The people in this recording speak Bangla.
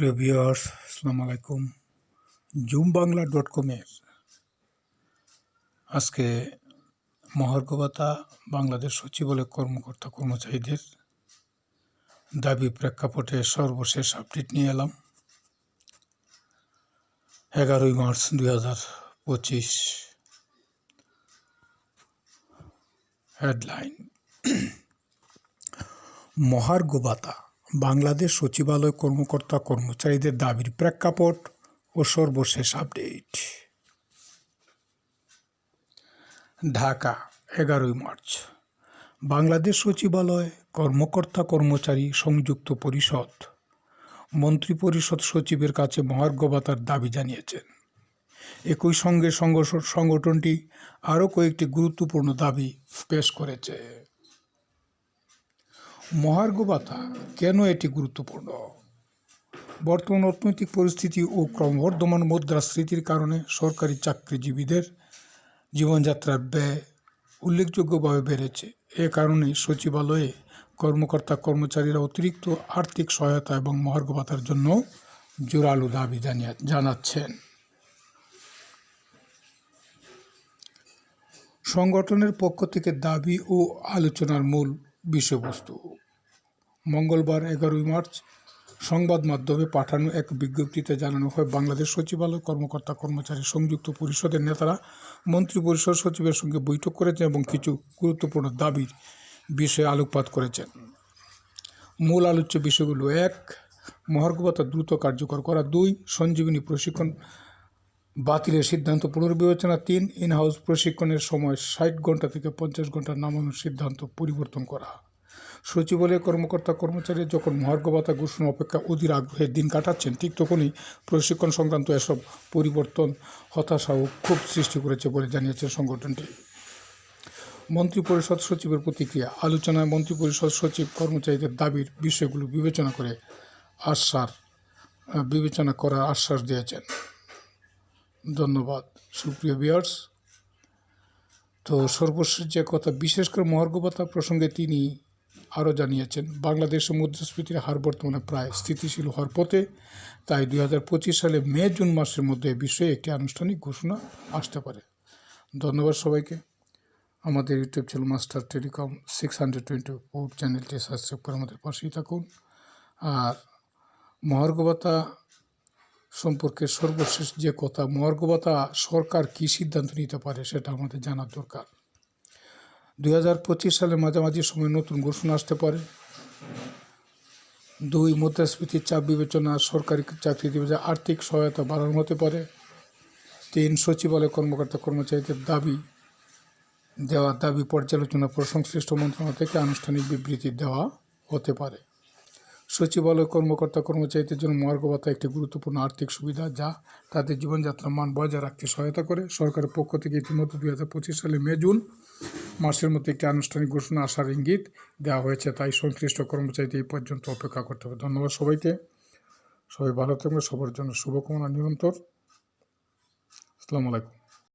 সুপ্রিয় ভিউয়ার্স, আসসালামু আলাইকুম। জুম বাংলা ডট কমের আজকে মহার্ঘভাতা বাংলাদেশ সচিবালয় কর্মকর্তা কর্মচারীদের দাবি প্রেক্ষাপটে সর্বশেষ আপডেট নিয়ে এলাম। এগারোই মার্চ দুই হাজার পঁচিশ হেডলাইন। মহার্ঘ ভাতা বাংলাদেশ সচিবালয় কর্মকর্তা কর্মচারীদের দাবির প্রেক্ষাপট ও সর্বশেষ আপডেট। ঢাকা, এগারোই মার্চ। বাংলাদেশ সচিবালয় কর্মকর্তা কর্মচারী সংযুক্ত পরিষদ। মন্ত্রিপরিষদ সচিবের কাছে মহার্ঘ ভাতার দাবি জানিয়েছেন। একই সঙ্গে সংগঠন সংগঠনটি আরও কয়েকটি গুরুত্বপূর্ণ দাবি পেশ করেছে। মহার্ঘ ভাতা কেন এটি গুরুত্বপূর্ণ? বর্তমান অর্থনৈতিক পরিস্থিতি ও ক্রমবর্ধমান মুদ্রাস্ফীতির কারণে সরকারি চাকরিজীবীদের জীবনযাত্রার ব্যয় উল্লেখযোগ্যভাবে বেড়েছে। এ কারণে সচিবালয়ে কর্মকর্তা কর্মচারীরা অতিরিক্ত আর্থিক সহায়তা এবং মহার্ঘ ভাতার জন্য জোরালো দাবি জানিয়ে জানাচ্ছেন। সংগঠনের পক্ষ থেকে দাবি ও আলোচনার মূল বিষয়বস্তু। মঙ্গলবার এগারোই মার্চ সংবাদ মাধ্যমে পাঠানো এক বিজ্ঞপ্তিতে জানানো হয়, বাংলাদেশ সচিবালয় কর্মকর্তা কর্মচারী সংযুক্ত পরিষদের নেতারা মন্ত্রী পরিষদ সচিবের সঙ্গে বৈঠক করেছেন এবং কিছু গুরুত্বপূর্ণ দাবির বিষয়ে আলোকপাত করেছেন। মূল আলোচ্য বিষয়গুলো এক মহার্ঘভাতা দ্রুত কার্যকর করা। দুই, সঞ্জীবনী প্রশিক্ষণ বাতিলের সিদ্ধান্ত পুনর্বিবেচনা। তিন ইন হাউস প্রশিক্ষণের সময় ষাট ঘণ্টা থেকে পঞ্চাশ ঘণ্টা নামানোর সিদ্ধান্ত পরিবর্তন করা। সচিবালয়ের কর্মকর্তা কর্মচারী যখন মহার্ঘ ভাতা ঘোষণা অপেক্ষা অধীর আগ্রহের দিন কাটাচ্ছেন, ঠিক তখনই প্রশিক্ষণ সংক্রান্ত এসব পরিবর্তন, হতাশা ও ক্ষোভ সৃষ্টি করেছে বলে জানিয়েছে সংগঠনটি। মন্ত্রিপরিষদ সচিবের প্রতিক্রিয়া, আলোচনায় মন্ত্রিপরিষদ সচিব কর্মচারীদের দাবির বিষয়গুলো বিবেচনা করে আশ্বাস বিবেচনা করার আশ্বাস দিয়েছেন। ধন্যবাদ। সুপ্রিয় বিয়ার্স তো সর্বশেষ যে কথা, বিশেষ করে মহার্ঘ ভাতা প্রসঙ্গে তিনি আরও জানিয়েছেন, বাংলাদেশে মুদ্রাস্ফীতির হার বর্তমানে প্রায় স্থিতিশীল হওয়ার পথে, তাই দুই হাজার পঁচিশ সালে মে, জুন মাসের মধ্যে বিষয়ে একটি আনুষ্ঠানিক ঘোষণা আসতে পারে। ধন্যবাদ সবাইকে। আমাদের YouTube channel master telecom six hundred twenty four চ্যানেলটি সাবস্ক্রাইব করে আমাদের পাশেই থাকুন। আর মহার্ঘ ভাতা সম্পর্কে সর্বশেষ যে কথা মহার্ঘ ভাতা সরকার কি সিদ্ধান্ত নিতে পারে সেটা আমাদের জানার দরকার। দুই হাজার পঁচিশ সালের মাঝামাঝি সময় নতুন ঘোষণা আসতে পারে। দুই মুদ্রাস্ফীতির চাপ বিবেচনা সরকারি চাকরি চাকরিজীবীদের আর্থিক সহায়তা বাড়ানো হতে পারে। তিন সচিবালয় কর্মকর্তা কর্মচারীদের দাবি দেওয়া, দাবি পর্যালোচনা পর সংশ্লিষ্ট মন্ত্রণালয় থেকে আনুষ্ঠানিক বিবৃতি দেওয়া হতে পারে। সচিবালয় কর্মকর্তা কর্মচারীদের জন্য মহার্ঘ ভাতা একটি গুরুত্বপূর্ণ আর্থিক সুবিধা যা তাদের জীবনযাত্রার মান বজায় রাখতে সহায়তা করে। সরকারের পক্ষ থেকে ইতিমধ্যে দুই হাজার পঁচিশ সালে মে জুন মাসের মধ্যে একটি আনুষ্ঠানিক ঘোষণা আসার ইঙ্গিত দেওয়া হয়েছে, তাই সংশ্লিষ্ট কর্মচারীদের এই পর্যন্ত অপেক্ষা করতে হবে। ধন্যবাদ সবাইকে। সবাই ভালো থাকবে সবার জন্য শুভকামনা, নিরন্তর। আসসালামু আলাইকুম।